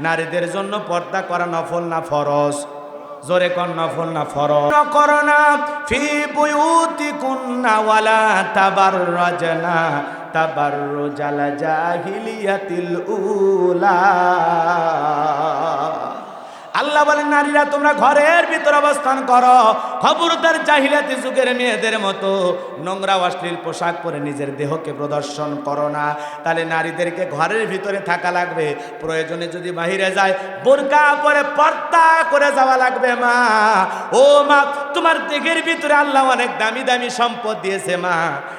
নারীদের জন্য পর্দা করা নফল না ফরজ? জোরে কর, নফল না ফরজ? করোনা ফি বুয়ুতি কুন্না ওয়ালা তাবাররাজনা, তাবাররুজাল জাহিলিয়াতিল উলা। আল্লাহ বলেন, নারীরা, তোমরা ঘরের ভিতর অবস্থান করো। খবরদার জাহিলাতি যুগের মেয়েদের মতো নোংরা অশ্লীল পোশাক পরে নিজের দেহকে প্রদর্শন করো না। তাহলে নারীদেরকে ঘরের ভিতরে থাকা লাগবে। প্রয়োজনে যদি বাহিরে যায়, বোরকা পরে পর্দা করে যাওয়া লাগবে, মা। ও মা, তোমার দেহের ভিতরে আল্লাহ অনেক দামি দামি সম্পদ দিয়েছে, মা।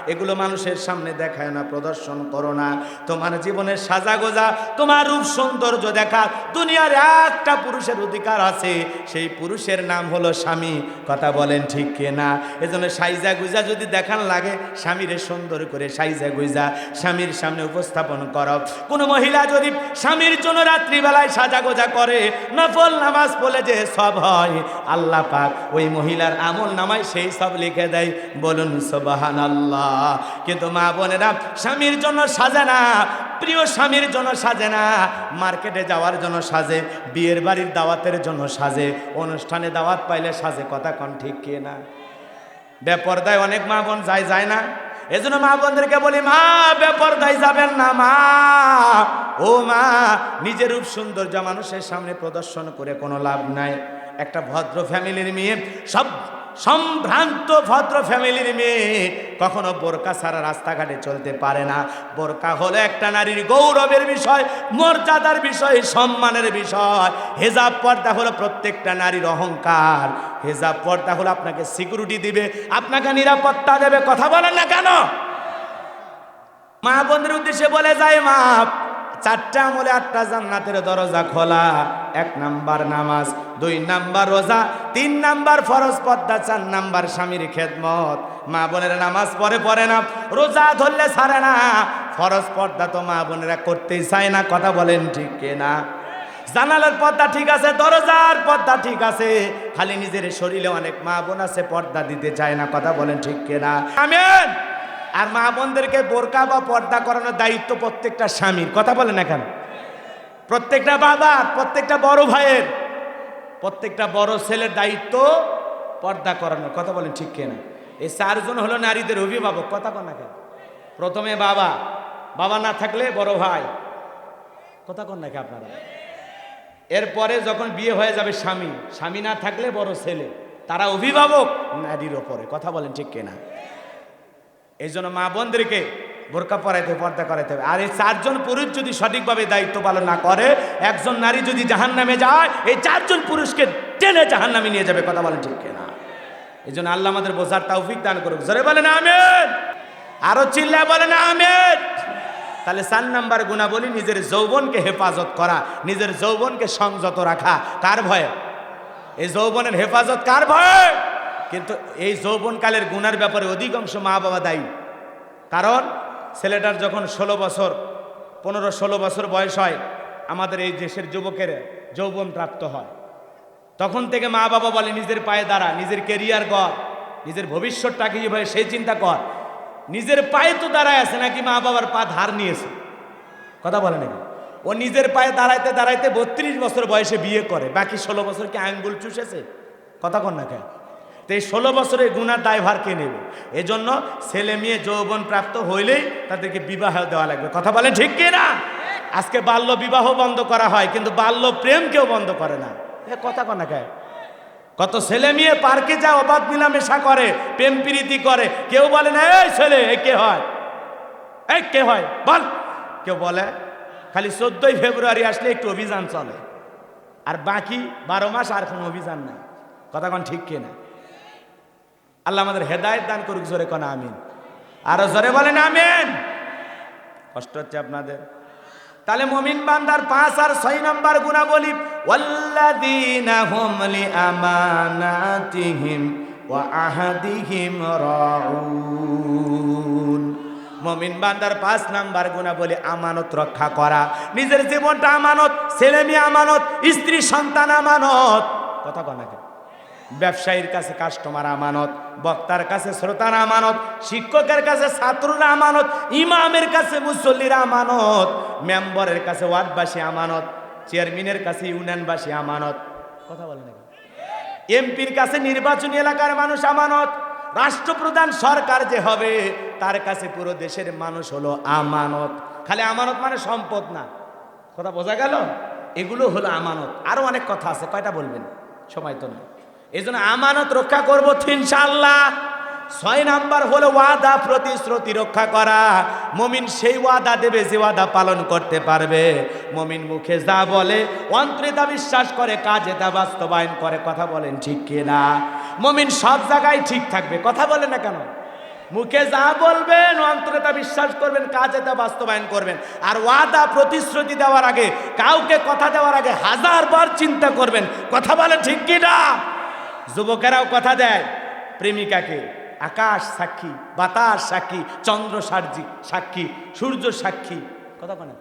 এগুলো মানুষের সামনে দেখায় না, প্রদর্শন করো না। তোমার জীবনের সাজা গোজা, তোমার রূপ সৌন্দর্য দেখা, দুনিয়ার একটা পুরুষের অধিকার আছে, সেই পুরুষের নাম হলো স্বামী। কথা বলেন ঠিক কে না? এজন্য সাইজা গুজা যদি দেখান লাগে, স্বামীরে সুন্দর করে সাইজা গুজা স্বামীর সামনে উপস্থাপন কর। কোনো মহিলা যদি স্বামীর জন্য রাত্রিবেলায় সাজা গোজা করে, নফল নামাজ বলে যে সব হয়, আল্লাহ পাক ওই মহিলার আমল নামায় সেই সব লিখে দেয়। বলুন সোবাহান আল্লাহ কিন্তু মা বোনেরা, স্বামীর জন্য সাজা না প্রিয় স্বামীর জন্য সাজে না, মার্কেটে যাওয়ার জন্য সাজে, বিয়ের বাড়ির দাওয়াতের জন্য সাজে, অনুষ্ঠানে দাওয়াত পাইলে সাজে, কথা কন ঠিক কে না? বেপরদায় অনেক মা বোন যায় যায় না? এজন্য মা বোনদেরকে বলি, মা, বেপরদায় যাবেন না, মা। ও মা, নিজের রূপ সৌন্দর্য মানুষের সামনে প্রদর্শন করে কোনো লাভ নাই। একটা ভদ্র ফ্যামিলির মেয়ে, সব সম্ভ্রান্ত ভদ্র ফ্যামিলির মেয়ে কখনো বোরকা ছাড়া রাস্তাঘাটে চলতে পারে না। বোরকা হলো একটা নারীর গৌরবের বিষয়, মর্যাদার বিষয়, সম্মানের বিষয়। হেজাব পর্দা হলো প্রত্যেকটা নারীর অহংকার। হেজাব পর্দা হলো আপনাকে সিকিউরিটি দিবে, আপনাকে নিরাপত্তা দেবে। কথা বলেন না কেন? মা বন্ধুর উদ্দেশ্যে বলে যায়, মা চারটা আমলে আটটা জান্নাতের দরজা খোলা। এক নাম্বার নামাজ, দুই নাম্বার রোজা, তিন নাম্বার ফরজ পদ্মা চার নাম্বার স্বামীর খেদমত। মা বোনেরা নামাজ পড়ে পড়ে না, রোজা ধরলে ছাড়ে না। ফরজ পর্দা তো মা বোনেরা করতেই চায় না, কথা বলেন ঠিক না জানালার পর্দা ঠিক আছে, দরজার পর্দা ঠিক আছে, খালি নিজের শরীরে অনেক মা বোন আছে, পর্দা দিতে চায় না, কথা বলেন ঠিক না আমেন! আর মা বোনদেরকে বোরকা বা পর্দা করানোর দায়িত্ব প্রত্যেকটা স্বামীর। কথা বলেন এখন প্রত্যেকটা বাবার, প্রত্যেকটা বড় ভাইয়ের, প্রত্যেকটা বড় ছেলের দায়িত্ব পর্দা করানোর। কথা বলেন ঠিক কেনা? এই চারজন হলো নারীদের অভিভাবক। কথা কন না কেন? প্রথমে বাবা। বাবা না থাকলে বড় ভাই। কথা কন নাকি আপনারা? এরপরে যখন বিয়ে হয়ে যাবে স্বামী স্বামী না থাকলে বড় ছেলে। তারা অভিভাবক নারীর ওপরে। কথা বলেন ঠিক কেনা? এই জন্য মা বোনদেরকে বোরকা পরাইতে, পর্দা করাইতে হবে। আর এই চারজন পুরুষ যদি সঠিকভাবে দায়িত্ব পালন না করে, একজন নারী যদি জাহান নামে যায়, এই চারজন পুরুষকে টেনে জাহান নামে নিয়ে যাবে, কথা বলেন ঠিক না এই জন্য আল্লাহ আমাদের বোঝার তৌফিক দান করুক। জোরে বলেন আমেন। আরও চিল্লা বলেন আমেন। তাহলে চার নাম্বার গুণাবলী, নিজের যৌবনকে হেফাজত করা, নিজের যৌবনকে সংযত রাখা। কার ভয়ে? এই যৌবনের হেফাজত কার ভয়ে? কিন্তু এই যৌবনকালের গুণার ব্যাপারে অধিকাংশ মা বাবা দায়ী। কারণ ছেলেটার যখন ষোলো বছর, পনেরো ষোলো বছর বয়স হয়, আমাদের এই দেশের যুবকের যৌবন প্রাপ্ত হয়। তখন থেকে মা বাবা বলে, নিজের পায়ে দাঁড়া, নিজের কেরিয়ার কর নিজের ভবিষ্যৎটাকে কীভাবে সেই চিন্তা কর। নিজের পায়ে তো দাঁড়ায় আছে, নাকি মা বাবার পা ধার নিয়েছে? কথা বলে নাকি? ও নিজের পায়ে দাঁড়াইতে দাঁড়াইতে বত্রিশ বছর বয়সে বিয়ে করে, বাকি ষোলো বছর কি আঙ্গুল চুষেছে? কথা কন না কেন? তো এই ষোলো বছরের গুণার দায়ভার কে নেবে? এজন্য ছেলে মেয়ে যৌবন প্রাপ্ত হইলেই তাদেরকে বিবাহ দেওয়া লাগবে। কথা বলে ঠিক কি না? আজকে বাল্য বিবাহ বন্ধ করা হয়, কিন্তু বাল্য প্রেম কেউ বন্ধ করে না। এ কথা কনা কেন কত ছেলে মেয়ে পার্কে যা অবাধ মিলামেশা করে, প্রেম প্রীতি করে, কেউ বলে না, এই ছেলে, এ কে হয়? এই কে হয়? বল। কেউ বলে, খালি চোদ্দই ফেব্রুয়ারি আসলে একটু অভিযান চলে, আর বাকি বারো মাস আর কোনো অভিযান নাই। কথা কোন ঠিক কিনা আল্লাহ আমাদের হেদায়ত দান করুক, জোরে কোন, আমিন। আরও জোরে বলেন, আমিন। কষ্ট হচ্ছে আপনাদের। তাহলে মমিন বান্দার পাঁচ আর ছয় নম্বর গুণা বলি মমিন বান্দার পাঁচ নাম্বার গুণা বলে আমানত রক্ষা করা। নিজের জীবনটা আমানত, ছেলে মেয়ে আমানত, স্ত্রী সন্তান আমানত। কথা কনাকে ব্যবসায়ীর কাছে কাস্টমার আমানত, বক্তার কাছে শ্রোতার আমানত, শিক্ষকের কাছে ছাত্ররা আমানত, ইমামের কাছে মুসল্লির আমানত, মেম্বরের কাছে ওয়ার্ডবাসী আমানত, চেয়ারম্যানের কাছে ইউনিয়নবাসী আমানত। কথা বলেন এমপির কাছে নির্বাচনী এলাকার মানুষ আমানত, রাষ্ট্রপ্রধান সরকার যে হবে, তার কাছে পুরো দেশের মানুষ হলো আমানত। খালি আমানত মানে সম্পদ না। কথা বোঝা গেল? এগুলো হলো আমানত। আরও অনেক কথা আছে, কয়টা বলবেন? সময় তো নেই। এই জন্য আমানত রক্ষা করব ইনশাআল্লাহ। ছয় নাম্বার হলো ওয়াদা প্রতিশ্রুতি রক্ষা করা। মমিন সেই ওয়াদা দেবে যে ওয়াদা পালন করতে পারবে। মমিন মুখে যা বলে অন্তরে তা বিশ্বাস করে, কাজে তা বাস্তবায়ন করে। কথা বলেন ঠিক কিনা? মমিন সব জায়গায় ঠিক থাকবে। কথা বলে না কেন? মুখে যা বলবেন অন্তরে তা বিশ্বাস করবেন, কাজে তা বাস্তবায়ন করবেন। আর ওয়াদা প্রতিশ্রুতি দেওয়ার আগে, কাউকে কথা দেওয়ার আগে হাজার বার চিন্তা করবেন। কথা বলে ঠিক কিনা? যুবকেরাও কথা দেয়, প্রেমিকাকে, আকাশ সাক্ষী, বাতাস সাক্ষী, চন্দ্র সার্জি সাক্ষী, সূর্য সাক্ষী, কথা বলেন।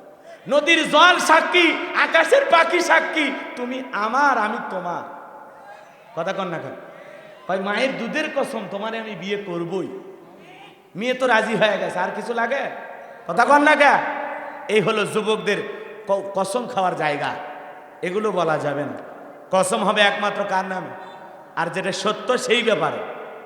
নদীর জল সাক্ষী, আকাশের পাখি সাক্ষী, তুমি আমার, আমি তোমার। কথা কন না ভাই, মায়ের দুধের কসম, তোমারে আমি বিয়ে করবই। মেয়ে তো রাজি হয়ে গেছে, আর কিছু লাগে? কথা কন না কে এই হলো যুবকদের কসম খাওয়ার জায়গা। এগুলো বলা যাবে না। কসম হবে একমাত্র কার নামে? আর যেটা সত্য সেই ব্যাপারে।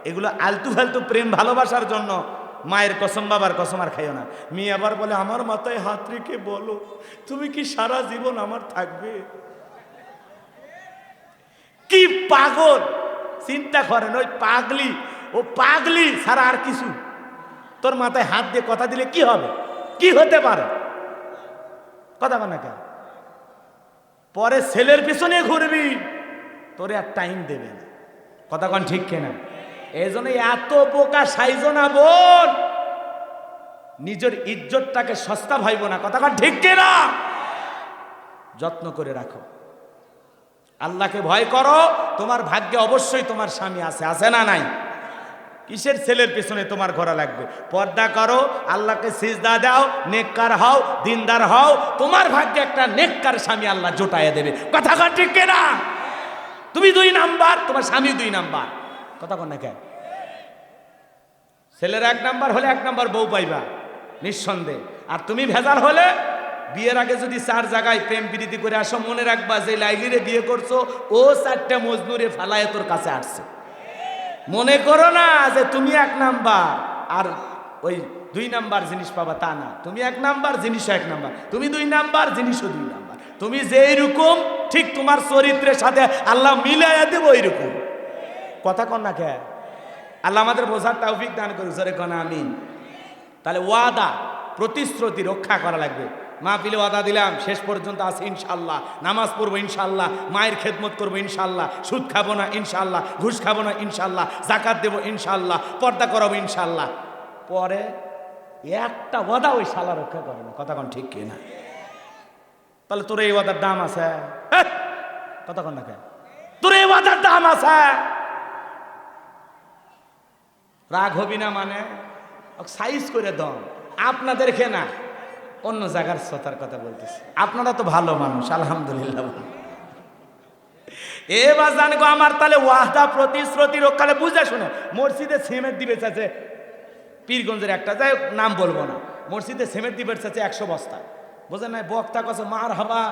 এগুলো আলতু ফালতু প্রেম ভালোবাসার জন্য মায়ের কসম, বাবার কসম আর খাইও না। মেয়ে আবার বলে, আমার মাথায় হাত রেখে বলো, তুমি কি সারা জীবন আমার থাকবে? কি পাগল! চিন্তা করেন, ওই পাগলি, ও পাগলি ছাড়া আর কিছু। তোর মাথায় হাত দিয়ে কথা দিলে কি হবে? কি হতে পারে? কথা বলে কেন? পরে ছেলের পিছনে ঘুরবি, তোরে আর টাইম দেবে না। কথা কন ঠিক কেনা? এই জন্য এত বোকা সাইজ না বোন। নিজের ইজ্জতটাকে সস্তা ভাইব না। কথা কন ঠিক কেনা? যত্ন করে রাখো। আল্লাহকে ভয় করো, তোমার ভাগ্যে অবশ্যই তোমার স্বামী আছে। আছে না নাই? কিসের ছেলের পেছনে তোমার ঘোরা লাগবে? পর্দা করো, আল্লাহকে সিজদা দাও, নেককার হও, দিনদার হও। তোমার ভাগ্যে একটা নেককার স্বামী আল্লাহ জোটাইয়া দেবে। কথা ঠিক না তুমি দুই নাম্বার, তোমার স্বামী দুই নাম্বার। কথা কর না কেন ছেলের এক নাম্বার হলে এক নাম্বার বউ পাইবা, নিঃসন্দেহ। আর তুমি ভেজাল হলে বিয়ের আগে যদি চার জায়গায় প্রেম প্রীতি করে আসো, মনে রাখবা যে লাইলিরে বিয়ে করছ, ও চারটা মজনুরে ফালায় তোর কাছে আসছে। মনে করো না যে তুমি এক নাম্বার, আর ওই দুই নাম্বার জিনিস পাবা তা না। তুমি এক নাম্বার জিনিসও এক নাম্বার, তুমি দুই নাম্বার জিনিসও দুই নাম্বার। তুমি যেই রকম, ঠিক তোমার চরিত্রের সাথে আল্লাহ মিলাইয়া দেবো ওইরকম কথা কন না কে? আল্লাহ আমাদের বোঝার তৌফিক দান করি জোরে কন, আমিন। তাহলে ওয়াদা, প্রতিশ্রুতি রক্ষা করা লাগবে। মা পিলে ওয়াদা দিলাম, শেষ পর্যন্ত আছে ইনশাল্লাহ নামাজ পড়ব ইনশাল্লাহ মায়ের খেদমত করব ইনশাল্লাহ সুদ খাব না ইনশাল্লাহ ঘুষ খাব না ইনশাল্লাহ জাকাত দেবো ইনশাল্লাহ পর্দা করাবো ইনশাল্লাহ পরে একটা ওয়াদা ওই শালা রক্ষা করে না। কথা কন ঠিক কিনা? তাহলে তোর এই ওয়াদার দাম আছে? কথা কন না তোর এই ওয়াদার দাম আছে? রাগ হবি না মানে? সাইজ করে দম। আপনাদেরকে না, অন্য জায়গার শ্রোতার কথা বলতেছি। আপনারা তো ভালো মানুষ, আলহামদুলিল্লাহ। এবার জানগো আমার, তাহলে ওয়াদা প্রতিশ্রুতি রক্ষালে বুঝে শুনে, মসজিদে সিমেন্ট দিবে চাচ্ছে পীরগঞ্জের একটা, যাই নাম বলব না। মসজিদে সিমেন্ট দিবে চাচ্ছে একশো বস্তা। বোঝেন না বক্তা কছে মার হাবা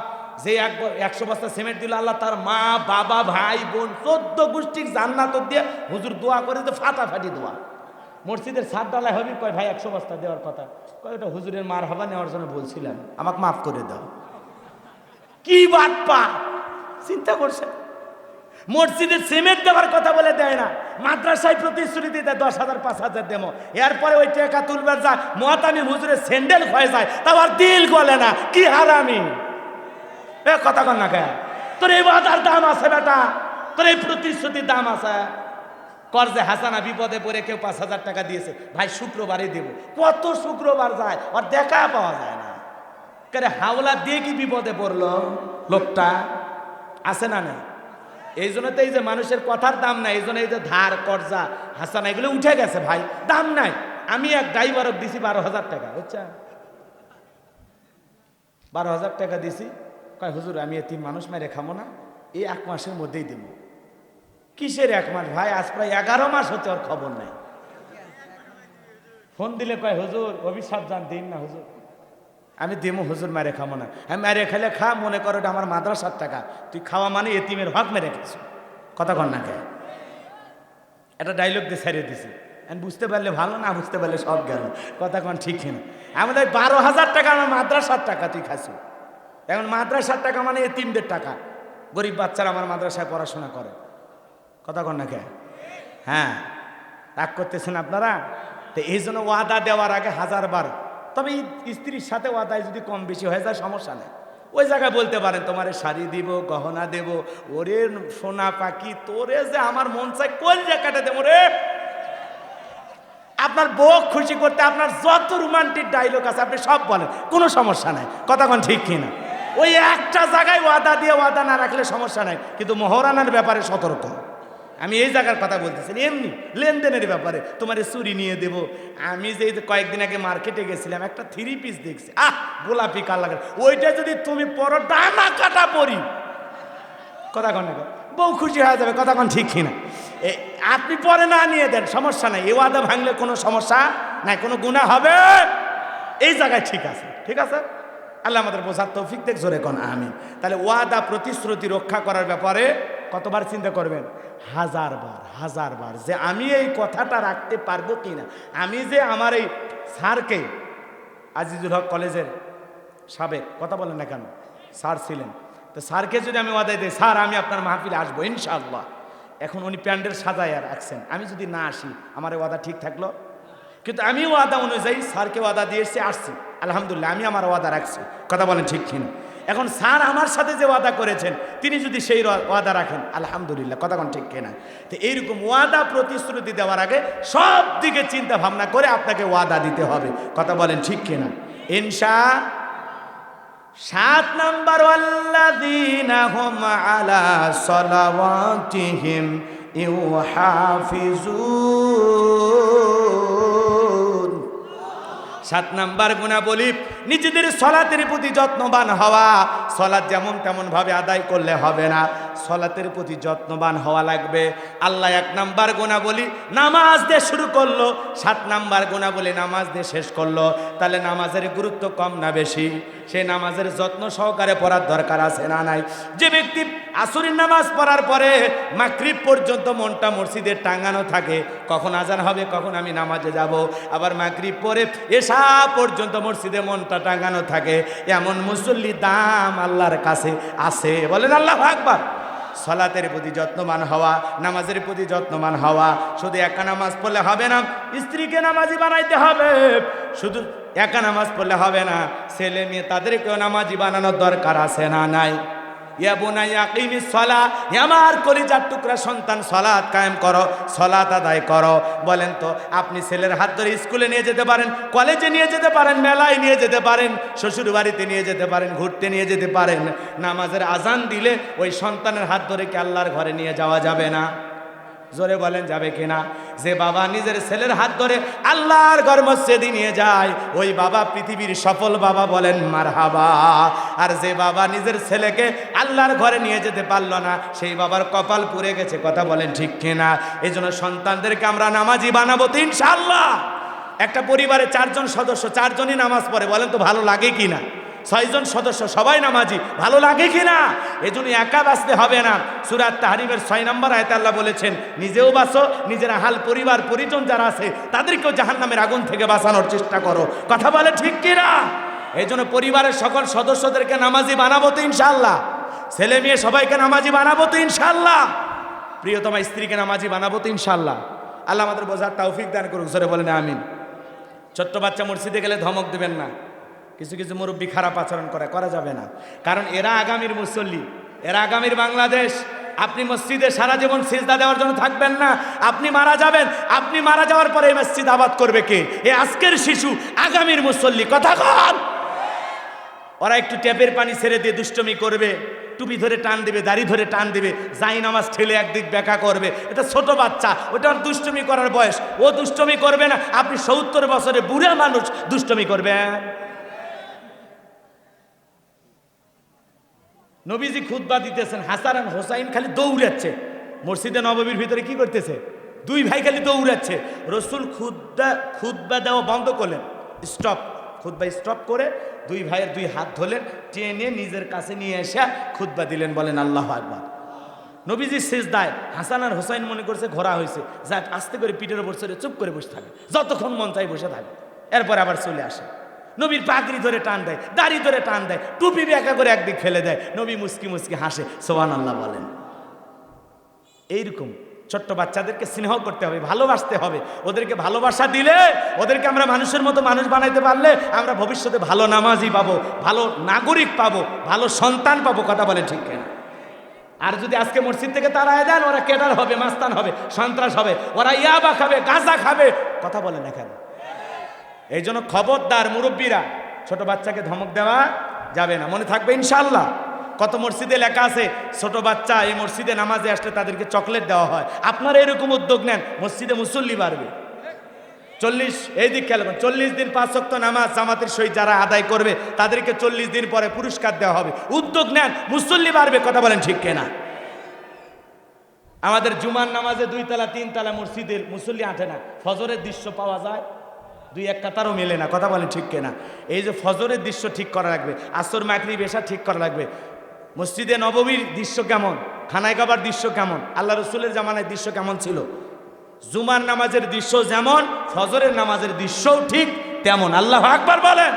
যে এক একশো বস্তা সিমেন্ট দিল, আল্লাহ তার মা, বাবা, ভাই, বোন, চোদ্দ গোষ্ঠীর জান্নাত দিয়ে হুজুর দোয়া করে তো ফাটাফাটি দোয়া। মসজিদের সাত ডালায় হবি কয়, ভাই, একশো বস্তা দেওয়ার কথা। কয় ওটা হুজুরের মার হাবা নেওয়ার জন্য বলছিলাম। আমাকে মাফ করে দাও। কি বাদ পা চিন্তা করছে মসজিদে সিমেন্ট দেওয়ার কথা বলে দেয় না। মাদ্রাসায় প্রতিশ্রুতি দেয় দশ হাজার, পাঁচ হাজার দেবো। এরপরে ওই টাকা তুলবার যা মহাতামি হুজুরের স্যান্ডেল হয়ে যায়, তাও আর দিল গলে না। কি হারামি? এ কথা কর না কে তোর এই বাজার দাম আছে বেটা, তোর এই প্রতিশ্রুতির দাম আছে। কর্জে হাসানা বিপদে পড়ে কেউ পাঁচ হাজার টাকা দিয়েছে, ভাই শুক্রবারে দেব। কত শুক্রবার যায়, আর দেখা পাওয়া যায় না। কেন হাওলা দিয়ে কি বিপদে পড়ল লোকটা? আছে না না এই জন্য তো এই যে মানুষের কথার দাম নাই, এই জন্য এই যে ধার, কর্জা, হাসানা, এগুলো উঠে গেছে ভাই। দাম নাই। আমি এক ড্রাইভারক দিছি বারো হাজার টাকা, বুঝছেন? বারো হাজার টাকা দিছি। কয়, হুজুর, আমি এতিম মানুষ মেরে খাব না। এই এক মাসের মধ্যেই দেবো। কিসের এক মাস ভাই? আজ প্রায় এগারো মাস হতে ওর খবর নাই। ফোন দিলে কয়, হুজুর, অভিশাপ জান দিন না, হুজুর। আমি দেমো হুজুর মেরে খাব না। আমি মেরে খেলে খা, মনে করো এটা আমার মাদ্রাসার টাকা। তুই খাওয়া মানে এতিমের হক মেরে খাচ্ছ কথা কর না কে? একটা ডায়লগ দিয়ে ছেড়ে দিছি। আমি বুঝতে পারলে ভালো, না বুঝতে পারলে সব গেল। কথা কোন ঠিক না আমাদের বারো হাজার টাকা আমার মাদ্রাসার টাকা তুই খাসু এখন মাদ্রাসার টাকা মানে এতিমদের টাকা। গরিব বাচ্চারা আমার মাদ্রাসায় পড়াশোনা করে। কথা কন না কে? হ্যাঁ। রাগ করতেছেন আপনারা? তো এই জন্য ওয়াদা দেওয়ার আগে হাজার বার তবে স্ত্রীর সাথে ওয়াদায় যদি কম বেশি হয়ে যায়, সমস্যা নেই। ওই জায়গায় বলতে পারেন, তোমার শাড়ি দিব, গহনা দেব, ওরে সোনা পাখি, তোরে যে আমার মন চাই কোন জায়গাটা দেবো রে? আপনার বউ খুশি করতে আপনার যত রোমান্টিক ডায়লগ আছে, আপনি সব বলেন, কোনো সমস্যা নাই। কথা কোন ঠিক কিনা? ওই একটা জায়গায় ওয়াদা দিয়ে ওয়াদা না রাখলে সমস্যা নাই, কিন্তু মহারানার ব্যাপারে সতর্ক। আমি এই জায়গার কথা বলতেছি এমনি লেনদেনের ব্যাপারে। তোমার চুরি নিয়ে দেব। আমি যে কয়েকদিন আগে মার্কেটে গেছিলাম, একটা থ্রি পিস দেখছি। আহ, গোলাপি কালার ওইটা যদি তুমি পরো, ডানা কাটা পরি। কথা কন বউ খুশি হয়ে যাবে, কথা কন ঠিক কিনা? আপনি পরে না নিয়ে দেন, সমস্যা নাই। এ ওয়াদা ভাঙলে কোনো সমস্যা নাই, কোনো গুণা হবে। এই জায়গায় ঠিক আছে ঠিক আছে? আল্লাহ আমাদের বোঝার তৌফিক দেখ, জোরে কন আমি তাহলে ওয়াদা, প্রতিশ্রুতি রক্ষা করার ব্যাপারে কতবার চিন্তা করবেন? হাজার বার হাজার বার যে আমি এই কথাটা রাখতে পারব কি না আমি যে আমার এই স্যারকে, আজিজুল হক কলেজের সাবেক, কথা বলেন না কেন? স্যার ছিলেন। তো স্যারকে যদি আমি ওয়াদাই দিই, স্যার, আমি আপনার মাহফিলে আসব, ইনশাআল্লাহ। এখন উনি প্যান্ডেল সাজায় আর রাখছেন আমি যদি না আসি, আমার ওয়াদা ঠিক থাকল? কিন্তু আমি ওয়াদা অনুযায়ী স্যারকে ওয়াদা দিয়ে এসে আসছি। আলহামদুলিল্লাহ, আমি আমার ওয়াদা রাখছি। কথা বলেন ঠিক কিনা? এখন স্যার আমার সাথে যে ওয়াদা করেছেন, তিনি যদি সেই ওয়াদা রাখেন, আলহামদুলিল্লাহ, কথা কোন ঠিক কিনা? তো এইরকম ওয়াদা প্রতিশ্রুতি দেওয়ার আগে সব দিকে চিন্তা ভাবনা করে আপনাকে ওয়াদা দিতে হবে। কথা বলেন ঠিক কিনা? ইনশা সাত নম্বর আলা সাত নাম্বার গুণা বলি নিজেদের সলাতের প্রতি যত্নবান হওয়া, সলাৎ যেমন তেমন ভাবে আদায় করলে হবে না। সলাতের প্রতি যত্নবান হওয়া লাগবে। আল্লাহ এক নাম্বার গুণা বলি নামাজ দিয়ে শুরু করল, সাত নাম্বার গুণা বলি নামাজ দিয়ে শেষ করল। তাহলে নামাজের গুরুত্ব কম না বেশি? সেই নামাজের যত্ন সহকারে পড়ার দরকার আছে না নাই? যে ব্যক্তি আসরের নামাজ পড়ার পরে মাগরিব পর্যন্ত মনটা মসজিদে টাঙানো থাকে, কখন আজান হবে, কখন আমি নামাজে যাব? আবার মাগরিব পরে এসা পর্যন্ত মসজিদে মনটা টাঙানো থাকে, এমন মুসল্লি দাম আল্লাহর কাছে আছে। বলেন, আল্লাহ আকবার! সলাতের প্রতি যত্নবান হওয়া, নামাজের প্রতি যত্নবান হওয়া, শুধু একা নামাজ পড়লে হবে না, স্ত্রীকে নামাজি বানাইতে হবে। শুধু একা নামাজ পড়লে হবে না, ছেলে মেয়ে তাদেরকেও নামাজি বানানোর দরকার আছে না নাই? আমার কলিজার টুকরা সন্তান সলাৎ কায়েম করো সলাৎ আদায় করো। বলেন তো, আপনি ছেলের হাত ধরে স্কুলে নিয়ে যেতে পারেন, কলেজে নিয়ে যেতে পারেন, মেলায় নিয়ে যেতে পারেন শ্বশুর বাড়িতে নিয়ে যেতে পারেন, ঘুরতে নিয়ে যেতে পারেন, নামাজের আজান দিলে ওই সন্তানের হাত ধরে কি আল্লাহর ঘরে নিয়ে যাওয়া যাবে না? জোরে বলেন, যাবে কিনা? যে বাবা নিজের ছেলের হাত ধরে আল্লাহর ঘর মসজিদে নিয়ে যায়, ওই বাবা পৃথিবীর সফল বাবা বলেন, মারহাবা। আর যে বাবা নিজের ছেলেকে আল্লাহর ঘরে নিয়ে যেতে পারল না, সেই বাবার কপাল পুড়ে গেছে, কথা বলেন ঠিক কিনা? এই জন্য সন্তানদেরকে আমরা নামাজি বানাবো তো ইনশাআল্লাহ। একটা পরিবারে চারজন সদস্য, চারজনই নামাজ পড়ে, বলেন তো ভালো লাগে কি না ছয়জন সদস্য, সবাই নামাজি। ভালো লাগে কি না? এই জন্য একা বাঁচতে হবে না। সুরাত তাহারিমের ছয় নম্বর আয়তে আল্লাহ বলেছেন, নিজেও বাঁচো, নিজের হাল, পরিবার, পরিজন যারা আছে, তাদেরকেও জাহান নামের আগুন থেকে বাঁচানোর চেষ্টা করো। কথা বলে ঠিক কি না? এই জন্য পরিবারের সকল সদস্যদেরকে নামাজি বানাবো তো ইনশাল্লাহ ছেলে মেয়ে সবাইকে নামাজি বানাবো তো ইনশাল্লাহ প্রিয়তমা স্ত্রীকে নামাজি বানাবো তো ইনশাল্লাহ আল্লাহ আমাদের বোঝার তৌফিক দান করুক সরে বলেন আমিন। ছোট্ট বাচ্চা মসজিদে গেলে ধমক দেবেন না। কিছু কিছু মুরব্বী খারাপ আচরণ করে, করা যাবে না। কারণ এরা আগামীর মুসল্লি, এরা আগামীর বাংলাদেশ। আপনি মসজিদে সারা জীবন সিজদা দেওয়ার জন্য থাকবেন না। আপনি মারা যাবেন, আপনি মারা যাওয়ার পরে এই মসজিদ আবাদ করবে কে? এ আজকের শিশু, আগামীর মুসল্লি, কথা কন। ওরা একটু ট্যাপের পানি ছেড়ে দিয়ে দুষ্টমি করবে, টুপি ধরে টান দিবে, দাড়ি ধরে টান দিবে জাই নামাজ ঠেলে একদিক বেকা করবে। এটা ছোট বাচ্চা, ওটা দুষ্টমি করার বয়স। ও দুষ্টমি করবে না, আপনি সত্তর বছরে বুড়া মানুষ দুষ্টমি করবেন নবীজি খুতবা দিতেছেন, হাসান আর হোসাইন খালি দৌড়াচ্ছে। মসজিদে নববীর ভিতরে কি করতেছে? দুই ভাই খালি দৌড়াচ্ছে। রসুল খুদ্া খুতবা দেওয়া বন্ধ করলেন। স্টপ খুদ্া স্টপ করে দুই ভাইয়ের দুই হাত ধরলেন, টেনে নিজের কাছে নিয়ে এসে খুদ্া দিলেন, বলেন আল্লাহ আকবার। নবীজি শেষ দায় হাসান আর হোসাইন মনে করছে ঘোরা হয়েছে। যাক, আস্তে করে পিঠের ওপর চুপ করে বসে থাকে, যতক্ষণ মন চাই বসে থাকে। এরপর আবার চলে আসে। নবীর পাগড়ি ধরে টান দেয়, দাড়ি ধরে টান দেয়, টুপি একা করে একদিক ফেলে দেয়, নবী মুস্কি মুস্কি হাসে সোহান আল্লাহ বলেন। এইরকম ছোট্ট বাচ্চাদেরকে স্নেহ করতে হবে, ভালোবাসতে হবে। ওদেরকে ভালোবাসা দিলে, ওদেরকে আমরা মানুষের মতো মানুষ বানাইতে পারলে আমরা ভবিষ্যতে ভালো নামাজি পাবো, ভালো নাগরিক পাবো, ভালো সন্তান পাবো, কথা বলে ঠিক কেনা? আর যদি আজকে মসজিদ থেকে তারা দেন ওরা কেডার হবে, মাস্তান হবে, সন্ত্রাস হবে, ওরা ইয়াবা খাবে, গাঁজা খাবে, কথা বলে না কেন? এই জন্য খবরদার মুরব্বীরা, ছোট বাচ্চাকে ধমক দেওয়া যাবে না। মনে থাকবে ইনশাল্লাহ কত মসজিদে লেখা আছে, ছোট বাচ্চা এই মসজিদে নামাজে আসলে তাদেরকে চকলেট দেওয়া হয়। আপনারা এরকম উদ্যোগ নেন, মসজিদে মুসল্লি বাড়বে। চল্লিশ, এই দিক খেয়াল করুন, চল্লিশ দিন পাঁচ শক্ত নামাজ জামাতের সহিত যারা আদায় করবে, তাদেরকে চল্লিশ দিন পরে পুরস্কার দেওয়া হবে। উদ্যোগ নেন, মুসল্লি বাড়বে, কথা বলেন ঠিক কেনা? আমাদের জুমার নামাজে দুই তালা, তিন তালা মসজিদের মুসল্লি আঁটে না। ফজরের দৃশ্য পাওয়া যায় দুই এক কাতারও মেলে না, কথা বলেন ঠিক কেনা। এই যে ফজরের দৃশ্য ঠিক করা লাগবে, আসর মাকরি বেশা ঠিক করা লাগবে। মসজিদে নবমীর দৃশ্য কেমন? খানায় কাবার দৃশ্য কেমন? আল্লাহ রসুলের জামানায় দৃশ্য কেমন ছিল? জুমার নামাজের দৃশ্য যেমন, ফজরের নামাজের দৃশ্যও ঠিক তেমন। আল্লাহ আকবার বলেন,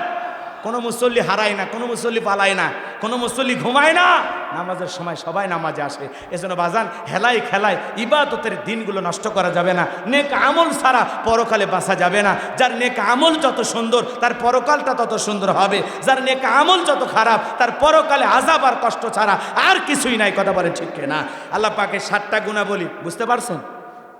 কোনো মুসল্লি হারায় না, কোনো মুসল্লি পালায় না, কোনো মুসল্লি ঘুমায় না। নামাজের সময় সবাই নামাজে আসে। এজন্য বাজান, হেলাই খেলায় ইবাদতের দিনগুলো নষ্ট করা যাবে না। নেক আমল ছাড়া পরকালে বাঁচা যাবে না। যার নেক আমল যত সুন্দর, তার পরকালটা তত সুন্দর হবে। যার নেক আমল যত খারাপ, তার পরকালে আজাব আর কষ্ট ছাড়া আর কিছুই নাই। কথা বলে ঠিক না আল্লাহ পাকে সাতটা গুণা বলি বুঝতে পারছেন?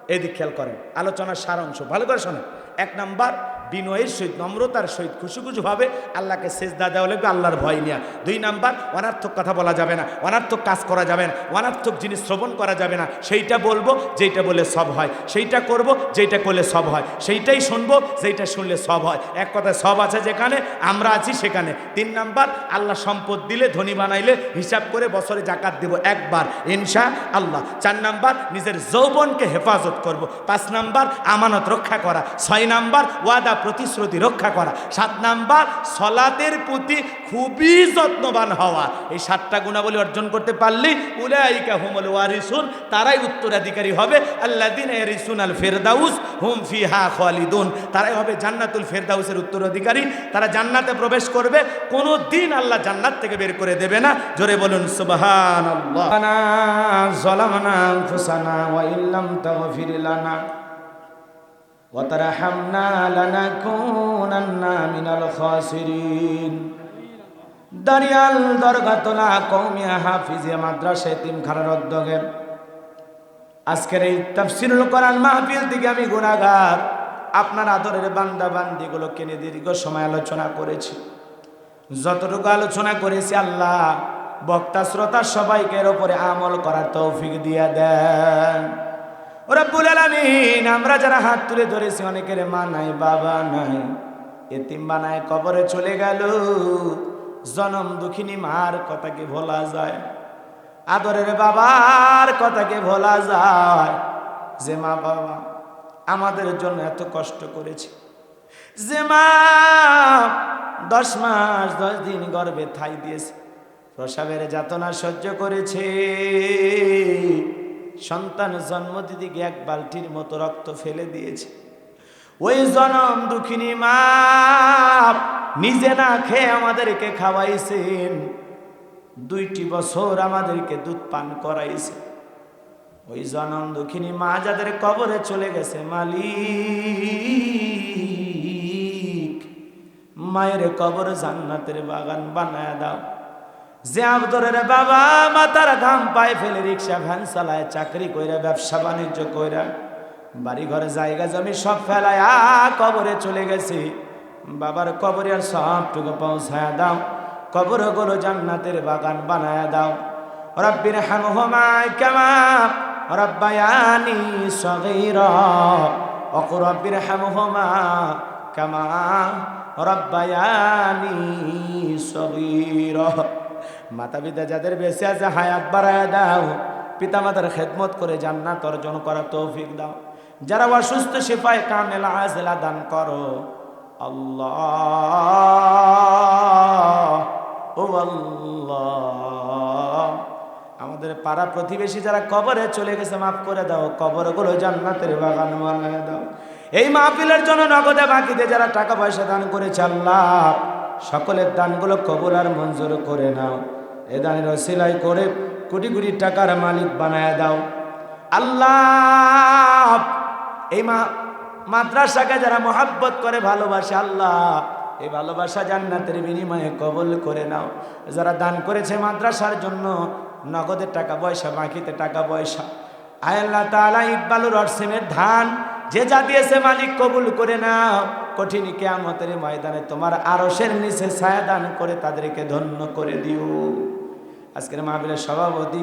এদিক খেয়াল করেন, আলোচনার সারাংশ। ভালো করে শোনেন। এক নাম্বার বিনয়ের সহিত, নম্রতার সহিত খুশি খুশি ভাবে আল্লাহকে সেজদা দেওয়া লাগবে, আল্লাহর ভয় নেওয়া দুই নাম্বার, অনার্থক কথা বলা যাবে না, অনার্থক কাজ করা যাবে না, অনার্থক জিনিস শ্রবণ করা যাবে না। সেইটা বলব, যেইটা বলে সব হয়। সেইটা করব, যেইটা করলে সব হয়। সেইটাই শুনব, যেইটা শুনলে সব হয়। এক কথায় সব আছে যেখানে, আমরা আছি সেখানে। তিন নাম্বার, আল্লাহ সম্পদ দিলে, ধনী বানাইলে, হিসাব করে বছরে জাকাত দেব একবার, ইনশা আল্লাহ। চার নাম্বার, নিজের যৌবনকে হেফাজত করব। পাঁচ নাম্বার, আমানত রক্ষা করা। ছয় নাম্বার, ওয়াদা প্রতিশ্রুতি রক্ষা করা। সাত নাম্বার, সলাতের প্রতি খুবই যত্নবান হওয়া। এই সাতটা গুণাবলী অর্জন করতে পারলেই উলাইকা হুমল ওয়ারিসুন, তারাই উত্তরাধিকারী হবে। আল্লাদিন এরিসুন আল ফেরদাউস হুম ফিহা খালিদুন, তারাই হবে জান্নাতুল ফেরদাউসের উত্তরাধিকারী। তারা জান্নাতে প্রবেশ করবে কোনো দিন আল্লাহ জান্নাত থেকে বের করে দেবে না। জোরে বলুন সুবহান আল্লাহ ইল্লাম তাগফির লানা। وترحمنا لنكونن من الخاسرين দারিয়াল দরগাতলা কৌমিয়া হাফিজিয়া মাদ্রাসা এতিমখানার উদ্যোগে আজকের এই তাফসিরুল কোরআন মাহফিল থেকে আমি গুণাগার আপনার আদরের বান্দা বান্দিগুলোকে নিয়ে দীর্ঘ সময় আলোচনা করেছি যতটুকু আলোচনা করেছি আল্লাহ বক্তা শ্রোতা সবাইকে এর ওপরে আমল করার তৌফিক দিয়ে দেন রব্বুল আলামিন, আমরা যারা হাত তুলে ধরেছি, অনেকের মা নাই, বাবা নাই, এতিম বানায় কবরে চলে গেল। জনম দুঃখিনী মার কথাকে ভোলা যায়, আদরের বাবার কথাকে ভোলা যায়। যে মা বাবা আমাদের জন্য এত কষ্ট করেছে, যে মা দশ মাস, দশ দিন গর্ভে থাই দিয়েছে, প্রসাবের যাতনা সহ্য করেছে। সন্তান জন্ম দিদি এক বালতির মতো রক্ত ফেলে দিয়েছে। ওই জনম দুঃখিনী মা, নিজে না খেয়ে আমাদেরকে খাওয়াইছেন। দুইটি বছর আমাদেরকে দুধ পান করাইছে ওই জনম দুঃখিনী মা যাদের কবরে চলে গেছে, মালিক, মায়ের কবর জান্নাতের বাগান বানায় দাও। যে আবদরের বাবা মাতার ঘাম পায়ে ফেলে রিক্সা ভ্যান চালায়, চাকরি কইরা, ব্যবসা বাণিজ্য কইরা। বাড়ি ঘরে জায়গা জমি সব ফেলায় আ কবরে চলে গেছে। বাবার কবরে আর সবটুকু পৌঁছায় দাও। কবরগুলো জান্নাতের বাগান বানায় দাও। রব্বির হামহুমায় কামা রব্বায়ানি সগীরা। অকুর রব্বির হামহুমা কামা রব্বায়ানি সগীরা। মাতা পিতা যাদের বেঁচে আছে, হায়াত বাড়ায় দাও। পিতা মাতার খেদমত করে জান্নাত অর্জন করা তৌফিক দাও। যারা অসুস্থ সেফায় কামেলা, আজলা দান করো। আল্লাহ, ও আমাদের পাড়া প্রতিবেশী যারা কবরে চলে গেছে, মাফ করে দাও। কবরগুলো জান্নাতের বাগান বানায় দাও। এই মাহফিলের জন্য নগদে বাকিতে যারা টাকা পয়সা দান করেছে, আল্লাহ, সকলের দানগুলো কবুল আর মঞ্জুর করে নাও। এ সিলাই করে কোটি কোটি টাকার মালিক বানায় দাও। আল্লাহ! এই মা মাদ্রাসাকে যারা মহাব্বত করে, ভালোবাসে, আল্লাহ! এই ভালোবাসা জান্নাতের বিনিময়ে কবল করে নাও। যারা দান করেছে মাদ্রাসার জন্য নগদের টাকা পয়সা, বাকিতে টাকা পয়সা। আল্লাহ তাআলা ইকবালুর অরসিমের ধান, যে যা দিয়েছে মালিক কবুল করে নাও। কঠিন কেয়ামতের ময়দানে তোমার আরশের নিচে ছায়া দান করে তাদেরকে ধন্য করে দিও। আজকের মাহবিলের সভাপতি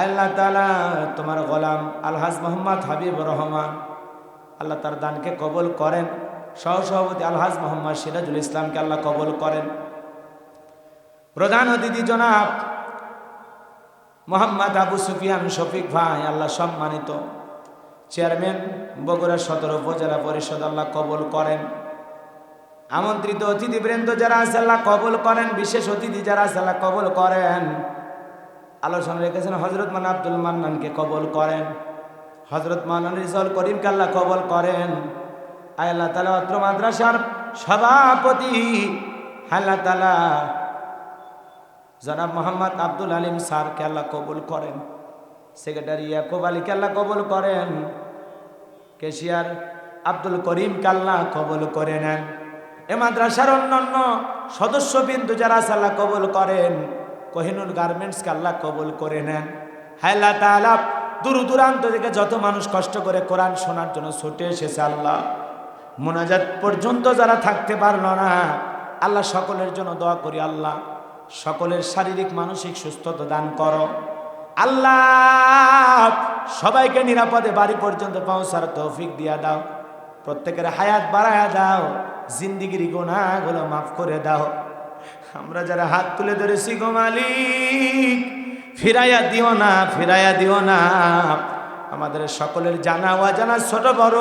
আল্লাহ তালা তোমার গোলাম আলহাজ মোহাম্মদ হাবিব রহমান, আল্লাহ তার দানকে কবল করেন। সহসভাপতি আলহাজ মোহাম্মদ সিরাজুল ইসলামকে আল্লাহ কবল করেন। প্রধান অতিথি জনাব মোহাম্মদ আবু সুফিয়ান শফিক ভাই, আল্লাহ সম্মানিত। চেয়ারম্যান বগুড়া সদর উপজেলা পরিষদ আল্লাহ কবল করেন। আমন্ত্রিত অতিথিবৃন্দ যারা আছে, আল্লাহ কবল করেন, বিশেষ অতিথি যারা আছে, আল্লাহ কবল করেন। আলোচনা রেখেছেন হজরত মান আব্দুল মান্নানকে কবল করেন। হজরত মান্নান রিজল করিমকে আল্লাহ কবল করেন। আল্লাহ তালা অত্র মাদ্রাসার সভাপতি আল্লাহ তালা জনাব মোহাম্মদ আব্দুল আলিম স্যারকে আল্লাহ কবুল করেন। সেক্রেটারি ইয়াকুব আলীকে আল্লাহ কবুল করেন। কেশিয়ার আব্দুল করিম কাল্লা কবুল করে নেন। এ মাদ্রাসার অন্যান্য সদস্যবিন্দু যারা আল্লাহ কবুল করেন। কোহিনুর গার্মেন্টসকে আল্লাহ কবুল করে নেন। হায়লা তালা দূর দূরান্ত থেকে যত মানুষ কষ্ট করে কোরআন শোনার জন্য ছুটে এসেছে আল্লাহ। মোনাজাত পর্যন্ত যারা থাকতে পারল না, আল্লাহ সকলের জন্য দোয়া করি আল্লাহ। সকলের শারীরিক, মানসিক সুস্থতা দান করো। আল্লাহ, সবাইকে নিরাপদে বাড়ি পর্যন্ত পৌঁছার তৌফিক দিয়া দাও। প্রত্যেকের হায়াত বাড়ায় দাও, জিন্দিগির গোনাগুলো মাফ করে দাও। আমরা যারা হাত তুলে ধরেছি গো মালিক, ফিরাইয়া দিও না, ফিরাইয়া দিও না। আমাদের সকলের জানা অজানা ছোট বড়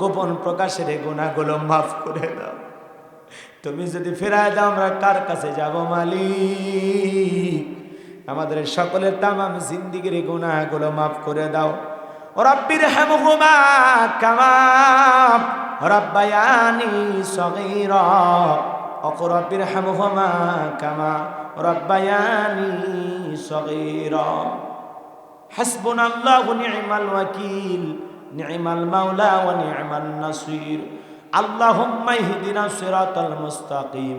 গোপন প্রকাশের এই গুণাগুলো মাফ করে দাও। তুমি যদি ফেরায় দাও, আমরা কার কাছে যাব মালিক? আমাদের সকলের তামাম জিন্দিগির গুণাগুলো মাফ করে দাও। রব্বির হেমহুমা কামাব রব্বায়ানি সগীর। অক রব্বির হেমহুমা কামা রব্বায়ানি সগীর। হাসবুনাল্লাহু নি'মাল ওয়াকিল, নি'মাল মাওলা ওয়া নি'মান নাসির। আল্লাহুম্মা ইহদিনা সিরাতাল মুস্তাকিম,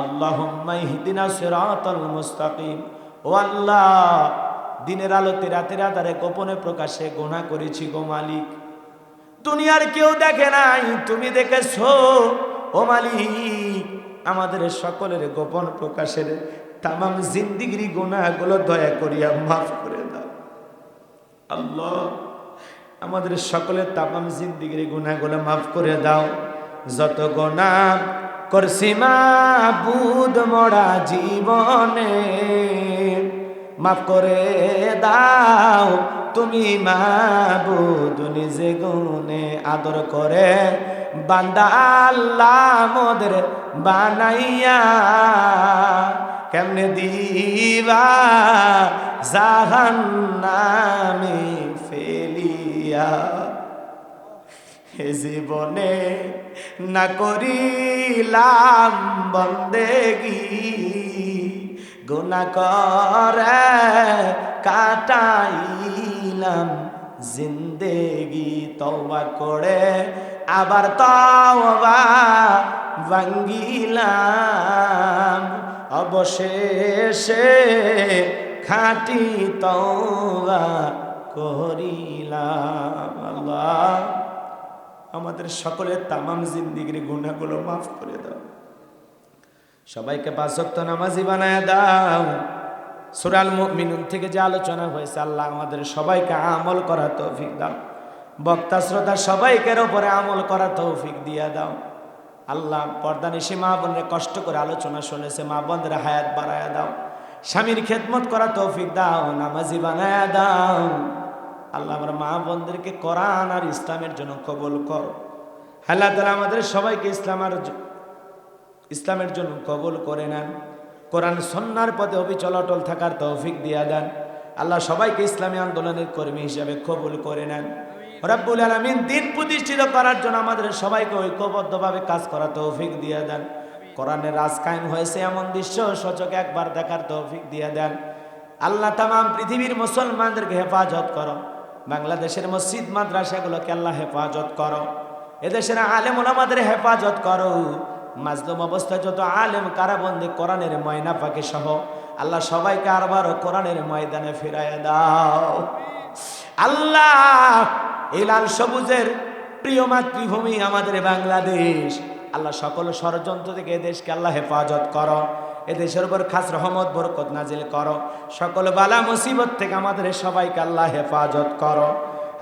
আল্লাহুম্মা ইহদিনা সিরাতাল মুস্তাকিম। ও দিনের আলোতে, রাতের আধারে গোপনে প্রকাশে গোনা করেছি গো মালিক। দুনিয়ার কেউ দেখে নাই, তুমি দেখেছ? ও মালিক, আমাদের সকলের গোপন প্রকাশের তামাম জিন্দিগির গুণাগুলো দয়া করিয়া মাফ করে দাও। আল্লাহ, আমাদের সকলের তামাম জিন্দিগির গুণাগুলো মাফ করে দাও। যত গোনা করছি বুধ মরা জীবনে মাফ করে দাও। তুমি বুধ নিজে গুনে আদর করে। বান্দা আল্লাহ মোদের বানাইয়া কেমনে দিবা? জাহান্নামে ফেলিয়া। হে জীবনে না করিলাম বন্দেগি। গুণা করে, কাটাইলাম জিন্দেগি তওবা করে, আবার তওবা ভাঙ্গিলাম। অবশেষে খাটি তওবা করিলাম। আল্লাহ, আমাদের সকলের তামাম জিন্দিগির গুণাগুলো মাফ করে দাও। সবাইকে পাঁচক্ত নামাজি বানায় দাও। সুরাল মিনুন থেকে যে আলোচনা হয়েছে, আল্লাহ আমাদের সবাইকে আমল করা তৌফিক দাও। বক্তা, শ্রোতা সবাইকের ওপরে আমল করা তৌফিক দিয়া দাও। আল্লাহ পর্দানিসি মা বোনরে কষ্ট করে আলোচনা শুনেছে, মা বোনদের হায়াত বাড়ায়া দাও। স্বামীর খেদমত করা তৌফিক দাও, নামাজি বানায়া দাও। আল্লাহ আমার মা বোনদেরকে কোরআন আর ইসলামের জন্য কবল করো। আল্লাহ তালা আমাদের সবাইকে ইসলামের জ- ইসলামের জন্য কবুল করে নেন। কোরআন সন্ন্যার পথে অবিচল অটল থাকার তৌফিক দিয়া দেন। আল্লাহ সবাইকে ইসলামী আন্দোলনের কর্মী হিসেবে কবুল করে নেন। রব্বুল আলমিন দিন প্রতিষ্ঠিত করার জন্য আমাদের সবাইকে ঐক্যবদ্ধভাবে কাজ করা তৌফিক দিয়ে দেন। কোরআনের রাজ কায়েম হয়েছে এমন দৃশ্য সচকে একবার দেখার তৌফিক দিয়ে দেন। আল্লাহ তামাম পৃথিবীর মুসলমানদেরকে হেফাজত করো। বাংলাদেশের মসজিদ, মাদ্রাসাগুলোকে আল্লাহ হেফাজত করো। এদেশের আলেম আমাদের হেফাজত করো। মাজলুম অবস্থায় যত আলেম কারাবন্দি কোরআনের ময়না পাকে সহ, আল্লাহ সবাইকে আরবারও কোরআনের ময়দানে ফিরায় দাও। আল্লাহ এই লাল সবুজের প্রিয় মাতৃভূমি আমাদের বাংলাদেশ। আল্লাহ সকল ষড়যন্ত্র থেকে এদেশকে আল্লাহ হেফাজত করো। এদেশের উপর খাস রহমত, বরকত নাজিল করো। সকল বালা মুসিবত থেকে আমাদের সবাইকে আল্লাহ হেফাজত করো।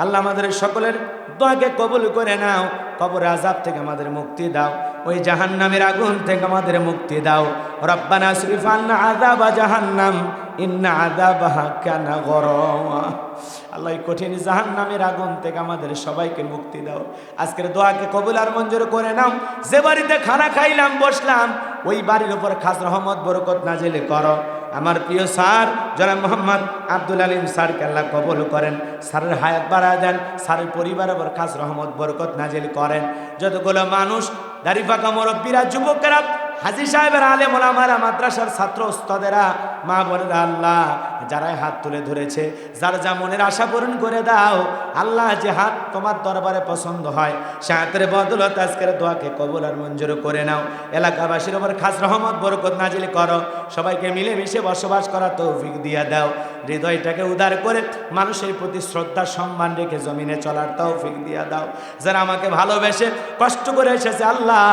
আল্লাহ আমাদের সকলের দোয়াকে কবুল করে নাও। কবর আজাব থেকে আমাদের মুক্তি দাও। ওই জাহান্নামের আগুন থেকে আমাদের মুক্তি দাও। রব্বানা শরীফ আন্না আজাবা জাহান্নাম, ইন্না আজাবাহা কানা গরমা। আল্লাহ কঠিন জাহান্নামের আগুন থেকে আমাদের সবাইকে মুক্তি দাও। আজকের দোয়াকে কবুল আর মঞ্জুর করে নাও। যে বাড়িতে খানা খাইলাম, বসলাম, ওই বাড়ির উপর খাস রহমত, বরকত নাজিল করো। আমার প্রিয় স্যার যারা মোহাম্মদ আব্দুল আলিম স্যারকে আল্লাহ কবল করেন। স্যারের হায়াত বাড়া দেন, স্যারের পরিবারের আবার খাস রহমত, বরকত নাজিল করেন। যতগুলো মানুষ দারিফাকা ফাঁকা মুরব্বীরা যুবকেরা হাজি সাহেবের আলেম ওলামারা, মাদ্রাসার ছাত্র উস্তাদেরা, মা বোনেরা, আল্লাহ যারাই হাত তুলে ধরেছে, যার যা মনের আশা পূরণ করে দাও, আল্লাহ যে হাত তোমার দরবারে পছন্দ হয়, সে হাতের বদলত আজকের দোয়াকে কবুল আর মঞ্জুর করে নাও। এলাকাবাসীর ওপর খাস রহমত, বরকত নাজিল করো। সবাইকে মিলেমিশে বসবাস করা তৌফিক দিয়া দাও। হৃদয়টাকে উদার করে মানুষের প্রতি শ্রদ্ধা, সম্মান রেখে জমিনে চলার তৌফিক দিয়া দাও। যারা আমাকে ভালোবেসে কষ্ট করে এসেছে, আল্লাহ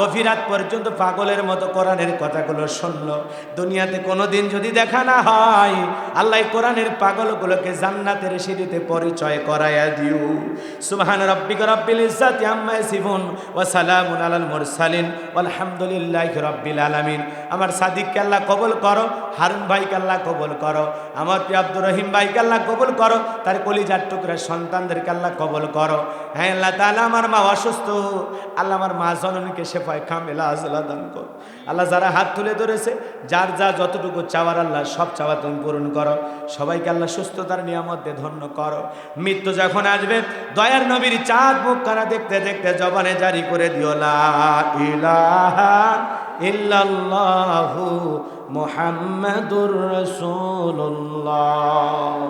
গভীরাত পর্যন্ত পাগলের মতো কোরআনের কথাগুলো শুনলো। দুনিয়াতে কোনো দিন যদি দেখা না হয়, আল্লাহ কোরআনের পাগলগুলোকে জান্নাতের সিঁড়িতে পরিচয় করাইয়া দিও। সুবহান রব্বিক রব্বিল ইজ্জাতি আম্মা ইয়াসিফুন ওয়া সালামুন আলাল মুরসালিন। আলহামদুলিল্লাহি রাব্বিল আলামিন। আমার সাদিককে আল্লাহ কবুল করো, হারুন ভাইকে আল্লাহ কবুল করো। আমার প্রিয় আব্দুর রহিম ভাইকে আল্লাহ কবুল করো, তার কলিজার টুকরা সন্তানদেরকে আল্লাহ কবুল করো। হ্যাঁ আল্লাহ তাআলা আমার মা অসুস্থ, আল্লাহ আমার মা জননীকে শেফায় কামেলা আজলা দান কর। আল্লাহ যারা হাত তুলে ধরেছে, যার যা যতটুকু চাওয়ার আল্লাহ সব চাওয়া তুমি পূরণ করো। সবাইকে আল্লাহ সুস্থতার নিয়ামত দিয়ে ধন্য করো। মৃত্যু যখন আসবে, দয়ার নবীর চাঁদ মুখ কানা দেখতে দেখতে জবানে জারি করে দিও, লা ইলাহা ইল্লাল্লাহু محمد رسول الله.